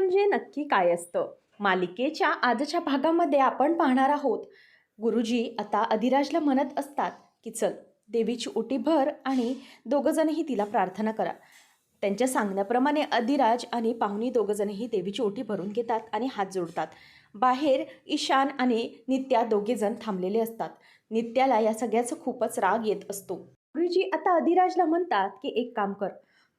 म्हणजे नक्की काय असतं? मालिकेच्या आजच्या भागामध्ये आपण पाहणार आहोत. गुरुजी आता अधिराजला म्हणत असतात की चल देवीची ओटी भर आणि दोघंजणही तिला प्रार्थना करा. त्यांच्या सांगण्याप्रमाणे अधिराज आणि पाहुणी दोघंजणही देवीची ओटी भरून घेतात आणि हात जोडतात. बाहेर ईशान आणि नित्या दोघेजण थांबलेले असतात. नित्याला या सगळ्याचा खूपच राग येत असतो. गुरुजी आता अधिराजला म्हणतात की एक काम कर.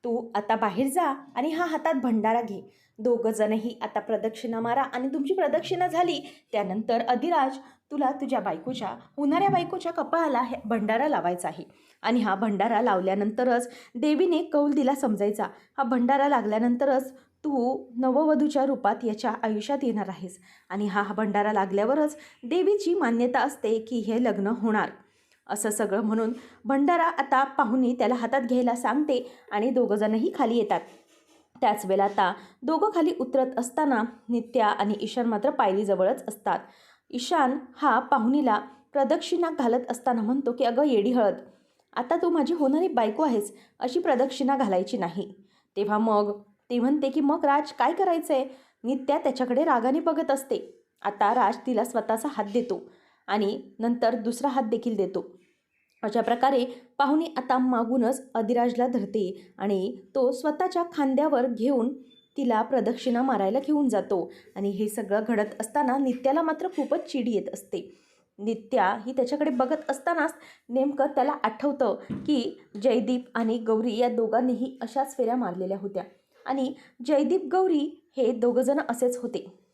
तू आता बाहेर जा आणि हा हातात भंडारा घे. दोघंजणही आता प्रदक्षिणा मारा आणि तुमची प्रदक्षिणा झाली. त्यानंतर अधिराज तुला तुझ्या बायकोच्या होणाऱ्या बायकोच्या कपाळाला हे भंडारा लावायचा आहे. आणि हा भंडारा लावल्यानंतरच देवीने कौल दिला समजायचा. हा भंडारा लागल्यानंतरच तू नववधूच्या रूपात याच्या आयुष्यात येणार आहेस. आणि हा हा भंडारा लागल्यावरच देवीची मान्यता असते की हे लग्न होणार. असं सगळं म्हणून भंडारा आता पाहुणे त्याला हातात घ्यायला सांगते आणि दोघंजणही खाली येतात. त्याच वेळेला आता दोघं खाली उतरत असताना नित्या आणि ईशान मात्र पायरीजवळच असतात. ईशान हा पाहुणीला प्रदक्षिणा घालत असताना म्हणतो की अगं येडी हळद. आता तू माझी होणारी बायको आहेस अशी प्रदक्षिणा घालायची नाही. तेव्हा मग ते म्हणते की मग राज काय करायचं आहे नित्या त्याच्याकडे रागाने बघत असते. आता राज तिला स्वतःचा हात देतो आणि नंतर दुसरा हात देखील देतो. अशा प्रकारे पाहुणी आता मागूनच अधिराजला धरते आणि तो स्वतःच्या खांद्यावर घेऊन तिला प्रदक्षिणा मारायला घेऊन जातो. आणि हे सगळं घडत असताना नित्याला मात्र खूपच चिड येत असते. नित्या ही त्याच्याकडे बघत असतानाच नेमकं त्याला आठवतं की जयदीप आणि गौरी या दोघांनीही अशाच फेऱ्या मारलेल्या होत्या. आणि जयदीप गौरी हे दोघंजणं असेच होते.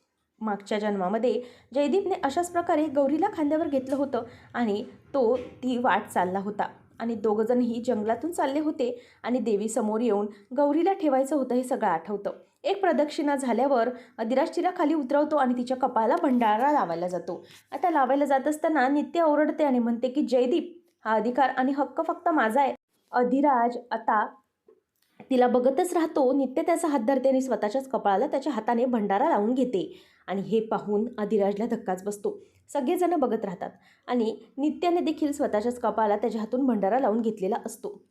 मागच्या जन्मामध्ये जयदीपने अशाच प्रकारे गौरीला खांद्यावर घेतलं होतं आणि तो ती वाट चालला होता. आणि दोघंजणही जंगलातून चालले होते आणि देवीसमोर येऊन गौरीला ठेवायचं होतं हे सगळं आठवतं. एक प्रदक्षिणा झाल्यावर अधिराज तिला खाली उतरवतो आणि तिच्या कपाला भंडारा लावायला जातो. आता लावायला जात असताना नित्य ओरडते आणि म्हणते की जयदीप हा अधिकार आणि हक्क फक्त माझा आहे. अधिराज आता तिला बघतच राहतो नित्य त्याचा हात धरते आणि स्वतःच्याच कपाळाला त्याच्या हाताने भंडारा लावून घेते. आणि हे पाहून अधिराजला धक्काच बसतो. सगळेजण बघत राहतात आणि नित्याने देखील स्वतःच्याच कपाळाला त्याच्या हातून भंडारा लावून घेतलेला असतो.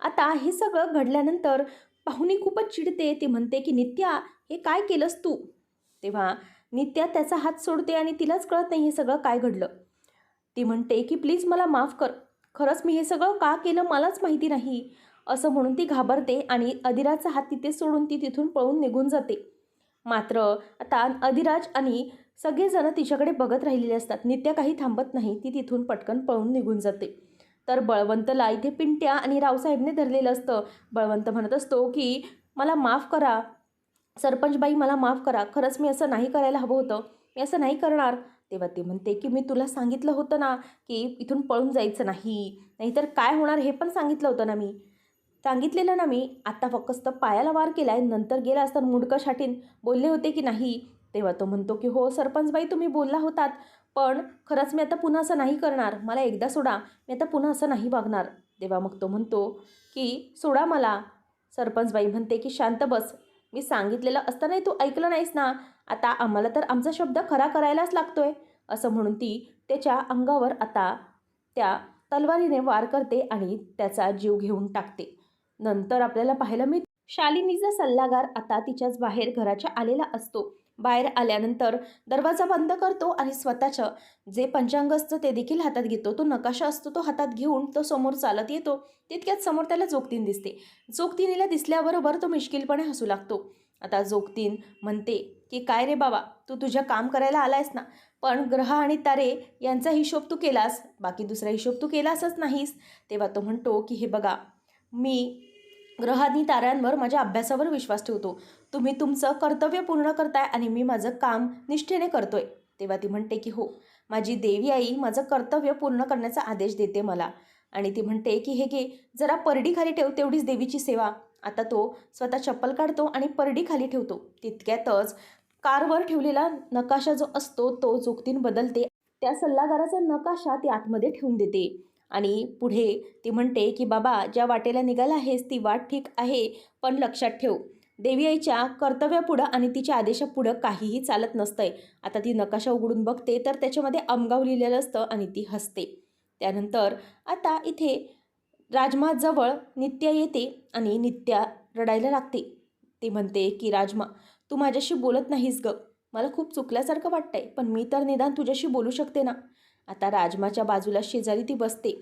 आता हे सगळं घडल्यानंतर पाहुणी खूपच चिडते. ती म्हणते की नित्या हे काय केलंस तू? तेव्हा नित्या त्याचा हात सोडते आणि तिलाच कळत नाही हे सगळं काय घडलं. ती म्हणते की प्लीज मला माफ कर. खरंच मी हे सगळं का केलं मलाच माहिती नाही. असं म्हणून ती घाबरते आणि अधिराजचा हात तिथे सोडून ती तिथून पळून निघून जाते. मात्र आता अधिराज आणि सगळेजण तिच्याकडे बघत राहिलेले असतात. नित्या काही थांबत नाही. ती तिथून पटकन पळून निघून जाते. तर बळवंतला इथे पिंट्या आणि रावसाहेबने धरलेलं असतं. बळवंत म्हणत असतो की मला माफ करा. सरपंचबाई मला माफ करा. खरंच मी असं नाही करायला हवं होतं. मी असं नाही करणार. तेव्हा ती म्हणते की मी तुला सांगितलं होतं ना की इथून पळून जायचं नाही. नाहीतर काय होणार हे पण सांगितलं होतं ना मी. सांगितलेलं ना मी आत्ता फक्त पायाला वार केला आहे नंतर गेला असता मुडकं छाटीन बोलले होते की नाही? तेव्हा तो म्हणतो की हो सरपंचबाई तुम्ही बोलला होतात पण खरंच मी आता पुन्हा असं नाही करणार. मला एकदा सोडा मी आता पुन्हा असं नाही वागणार. तेव्हा मग तो म्हणतो की सोडा मला. सरपंचबाई म्हणते की शांत बस. मी सांगितलेलं असतानाही तू ऐकलं नाहीस ना? आता आम्हाला तर आमचा शब्द खरा करायलाच लागतोय. असं म्हणून ती त्याच्या अंगावर आता त्या तलवारीने वार करते आणि त्याचा जीव घेऊन टाकते. नंतर आपल्याला पाहायला मिळते. शालिनीचा सल्लागार आता तिच्याच बाहेर घराच्या आलेला असतो. बाहेर आल्यानंतर दरवाजा बंद करतो आणि स्वतःचं जे पंचांग असतं ते देखील हातात घेतो. तो नकाशा असतो तो हातात घेऊन तो समोर चालत येतो. तितक्यात समोर त्याला जोगतीन दिसते. जोगतीनीला दिसल्याबरोबर तो मिश्किलपणे हसू लागतो. आता जोगतीन म्हणते की काय रे बाबा तू तुझ्या काम करायला आलायस ना? पण ग्रह आणि तारे यांचा हिशोब तू केलास. बाकी दुसरा हिशोब तू केलासच नाहीस. तेव्हा तो म्हणतो की हे बघा मी ग्रहांनी ताऱ्यांवर माझ्या अभ्यासावर विश्वास ठेवतो. तुम्ही तुमचं कर्तव्य पूर्ण करताय आणि मी माझं काम निष्ठेने करतोय. तेव्हा ती म्हणते की हो माझी देवी आई माझं कर्तव्य पूर्ण करण्याचा आदेश देते मला. आणि ती म्हणते की हे घे जरा परडी खाली ठेव तेवढीच देवीची सेवा. आता तो स्वतः चप्पल काढतो आणि परडी खाली ठेवतो. तितक्यातच कारवर ठेवलेला नकाशा जो असतो तो जोगतीन बदलते. त्या सल्लागाराचा नकाशा ती आतमध्ये ठेवून देते. आणि पुढे ती म्हणते की बाबा ज्या वाटेला निघाला आहेस ती वाट ठीक आहे पण लक्षात ठेव. देवी आईच्या कर्तव्यापुढं आणि तिच्या आदेशापुढं काहीही चालत नसतंय. आता ती नकाशा उघडून बघते तर त्याच्यामध्ये आमगाव लिहिलेलं असतं आणि ती हसते. त्यानंतर आता इथे राजमाजवळ नित्या येते आणि नित्या रडायला लागते. ती म्हणते की राजमा तू माझ्याशी बोलत नाहीस ग. मला खूप चुकल्यासारखं वाटतंय पण मी तर निदान तुझ्याशी बोलू शकते ना? आता राजमाच्या बाजूला शेजारी ती बसते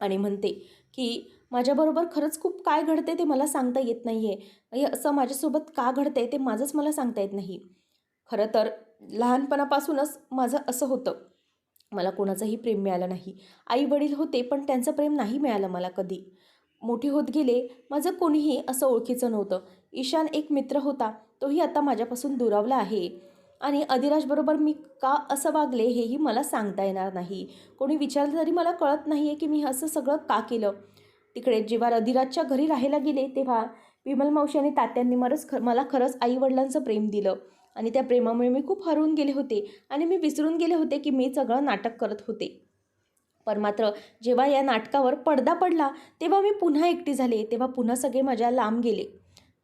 आणि म्हणते की माझ्याबरोबर खरंच खूप काय घडते ते मला सांगता येत नाही आहे असं माझ्यासोबत का घडतंय ते माझंच मला सांगता येत नाही. खरं तर लहानपणापासूनच माझं असं होतं. मला कोणाचंही प्रेम मिळालं नाही. आई वडील होते पण त्यांचं प्रेम नाही मिळालं मला कधी. मोठे होत गेले माझं कोणीही असं ओळखीचं नव्हतं. ईशान एक मित्र होता तोही आता माझ्यापासून दुरावला आहे. आणि अधिराजबरोबर मी का असं वागले हेही मला सांगता येणार नाही. कोणी विचारलं तरी मला कळत नाही आहे की मी असं सगळं का केलं? तिकडे जेव्हा अधिराजच्या घरी राहायला गेले तेव्हा विमल मावशी आणि तात्यांनी मरच ख मला खरंच आईवडिलांचं प्रेम दिलं. आणि त्या प्रेमामुळे मी खूप हरवून गेले होते आणि मी विसरून गेले होते की मी सगळं नाटक करत होते. पण मात्र जेव्हा या नाटकावर पडदा पडला तेव्हा मी पुन्हा एकटी झाले तेव्हा पुन्हा सगळे माझ्या लांब गेले.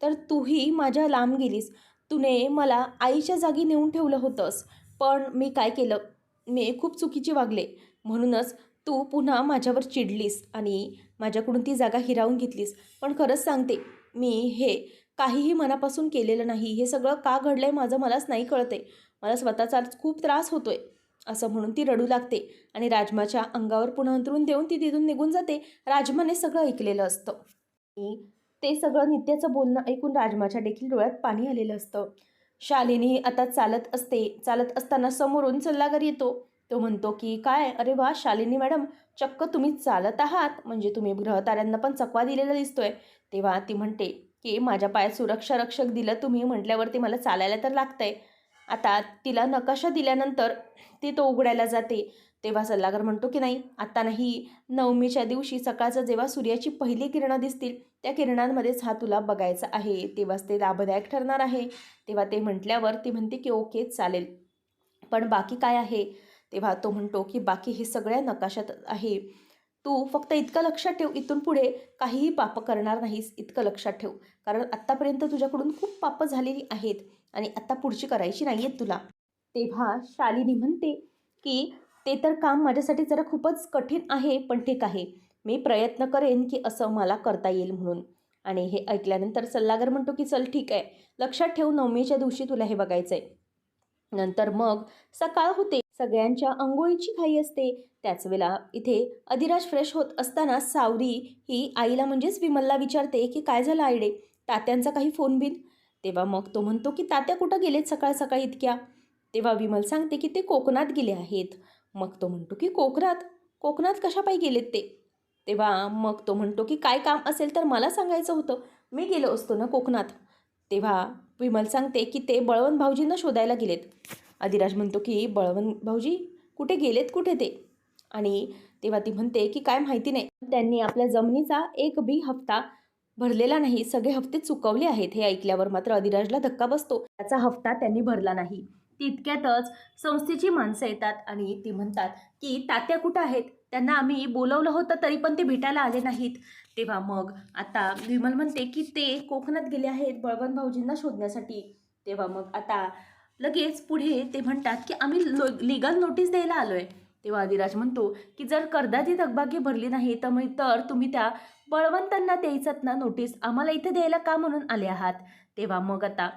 तर तूही माझ्या लांब गेलीस. तुने मला आईच्या जागी नेऊन ठेवलं होतंस पण मी काय केलं? मी खूप चुकीची वागले. म्हणूनच तू पुन्हा माझ्यावर चिडलीस आणि माझ्याकडून ती जागा हिरावून घेतलीस. पण खरंच सांगते मी हे काहीही मनापासून केलेलं नाही. हे सगळं का घडलं आहे माझं मलाच नाही कळते. मला स्वतःचा खूप त्रास होतोय असं म्हणून ती रडू लागते आणि राजमाच्या अंगावर पुन्हा अंतरून देऊन ती तिथून निघून जाते. राजमाने सगळं ऐकलेलं असतं. ते सगळं नित्याचं बोलणं ऐकून राजमाच्या देखील डोळ्यात पाणी आलेलं असतं. शालिनी आता चालत असते. चालत असताना समोरून सल्लागार येतो. तो म्हणतो की काय? अरे वा शालिनी मॅडम चक्क तुम्ही चालत आहात. म्हणजे तुम्ही ग्रहताऱ्यांना पण चकवा दिलेला दिसतोय. तेव्हा ती म्हणते की माझ्या पायात सुरक्षा रक्षक दिलं तुम्ही म्हटल्यावरती मला चालायला तर लागतंय. आता तिला नकाशा दिल्यानंतर ती तो उघडायला जाते. तेव्हा सल्लागार म्हणतो की नाही आत्ता नाही नवमीच्या दिवशी सकाळचं जेव्हा सूर्याची पहिली किरणं दिसतील त्या किरणांमध्येच हा तुला बघायचा आहे. तेव्हाच ते लाभदायक ठरणार आहे. तेव्हा ते म्हटल्यावर ती म्हणते की ओके चालेल. पण बाकी काय आहे? तेव्हा तो म्हणतो की बाकी हे सगळ्या नकाशात आहे. तू फक्त इतकं लक्षात ठेव इथून पुढे काहीही पाप करणार नाहीस इतकं लक्षात ठेव. कारण आत्तापर्यंत तुझ्याकडून खूप पापं झालेली आहेत आणि आत्ता पुढची करायची नाही आहेत तुला. तेव्हा शालिनी म्हणते की ते तर काम माझ्यासाठी जरा खूपच कठीण आहे पण ठीक आहे. मी प्रयत्न करेन की असं मला करता येईल म्हणून. आणि हे ऐकल्यानंतर सल्लागार म्हणतो की चल ठीक आहे. लक्षात ठेव नवमीच्या दिवशी तुला हे बघायचं आहे नंतर मग सकाळ होते. सगळ्यांच्या अंघोळीची घाई असते. त्याच वेळेला इथे अधिराज फ्रेश होत असताना सावरी ही आईला म्हणजेच विमलला विचारते की काय झालं आईडे? तात्यांचा काही फोन बिन? तेव्हा मग तो म्हणतो की तात्या कुठं गेलेत सकाळ सकाळी इतक्या? तेव्हा विमल सांगते की ते कोकणात गेले आहेत. मग तो म्हणतो की कोकणात कोकणात कशापायी गेलेत ते? तेव्हा मग तो म्हणतो की काय काम असेल तर मला सांगायचं होतं. मी गेलो असतो ना कोकणात. तेव्हा विमल सांगते की ते बळवंत भाऊजींना शोधायला गेलेत. अधिराज म्हणतो की बळवंत भाऊजी कुठे गेलेत कुठे ते? आणि तेव्हा ती म्हणते की काय माहिती नाही. त्यांनी आपल्या जमिनीचा एक बी हप्ता भरलेला नाही. सगळे हप्ते चुकवले आहेत. हे ऐकल्यावर मात्र अधिराजला धक्का बसतो. त्याचा हप्ता त्यांनी भरला नाही. तितक्यातच संस्थेची माणसं येतात आणि ती म्हणतात की तात्या कुठं आहेत? त्यांना आम्ही बोलवलं होतं तरी पण ते भेटायला आले नाहीत. तेव्हा मग आता विमल म्हणते की ते कोकणात गेले आहेत बळवंत भाऊजींना शोधण्यासाठी. तेव्हा मग आता लगेच पुढे ते म्हणतात की आम्ही लो लिगल नोटीस द्यायला आलो आहे तेव्हा अधिराज म्हणतो की जर कर्दाची थकबाकी भरली नाही तर मग तर तुम्ही त्या बळवंतांना द्यायचात ना नोटीस आम्हाला इथे द्यायला का म्हणून आले आहात? तेव्हा मग आता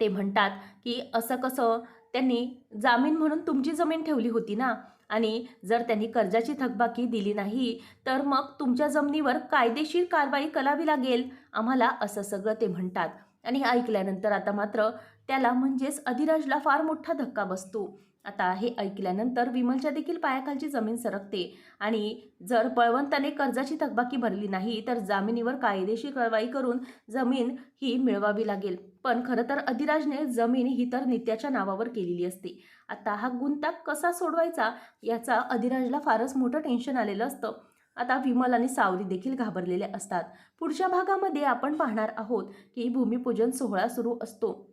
ते म्हणतात की असं कसं? त्यांनी जामीन म्हणून तुमची जमीन ठेवली होती ना? आणि जर त्यांनी कर्जाची थकबाकी दिली नाही तर मग तुमच्या जमिनीवर कायदेशीर कारवाई करावी लागेल. आम्हाला असं सगळं ते म्हणतात. आणि हे ऐकल्यानंतर आता मात्र त्याला म्हणजेच अधिराजला फार मोठा धक्का बसतो. आता हे ऐकल्यानंतर विमलच्या देखील पायाखालची जमीन सरकते. आणि जर बळवंताने कर्जाची थकबाकी भरली नाही तर जामिनीवर कायदेशीर कारवाई करून जमीन ही मिळवावी लागेल. पण खरं तर अधिराजने जमीन ही तर नित्याच्या नावावर केलेली असते. आता हा गुंता कसा सोडवायचा याचा अधिराजला फारच मोठं टेन्शन आलेलं असतं. आता विमल आणि सावरी देखील घाबरलेले असतात. पुढच्या भागामध्ये आपण पाहणार आहोत की भूमिपूजन सोहळा सुरू असतो.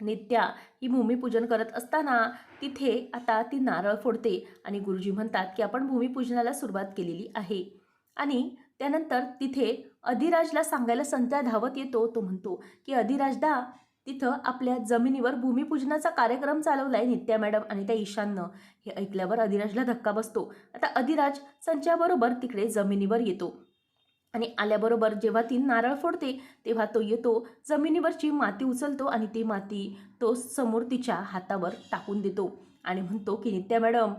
नित्या ही भूमिपूजन करत असताना तिथे आता ती नारळ फोडते आणि गुरुजी म्हणतात की आपण भूमिपूजनाला सुरुवात केलेली आहे. आणि त्यानंतर तिथे अधिराजला सांगायला संत्या धावत येतो. तो म्हणतो की अधिराजदा तिथं आपल्या जमिनीवर भूमिपूजनाचा कार्यक्रम चालवला आहे नित्या मॅडम आणि त्या ईशाननं. हे ऐकल्यावर अधिराजला धक्का बसतो. आता अधिराज संच्याबरोबर तिकडे जमिनीवर येतो. आणि आल्याबरोबर जेव्हा ती नारळ फोडते तेव्हा तो येतो जमिनीवरची माती उचलतो आणि ती माती तो समोर तिच्या हातावर टाकून देतो. आणि म्हणतो की नित्या मॅडम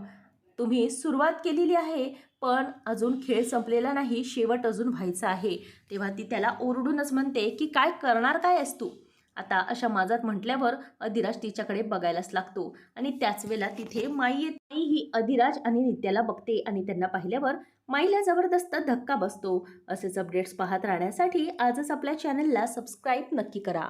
तुम्ही सुरुवात केलेली आहे पण अजून खेळ संपलेला नाही शेवट अजून व्हायचा आहे. तेव्हा ती त्याला ओरडूनच म्हणते की काय करणार काय आहेस तू? आता अशा माझात म्हटल्यावर अधिराज तिच्याकडे बघायलाच लागतो. आणि त्याच वेळेला तिथे माई येत माई ही अधिराज आणि नित्याला बघते आणि त्यांना पाहिल्यावर माईला जबरदस्त धक्का बसतो. असेच अपडेट्स पाहत राहण्यासाठी आजच आपल्या चॅनलला सबस्क्राईब नक्की करा.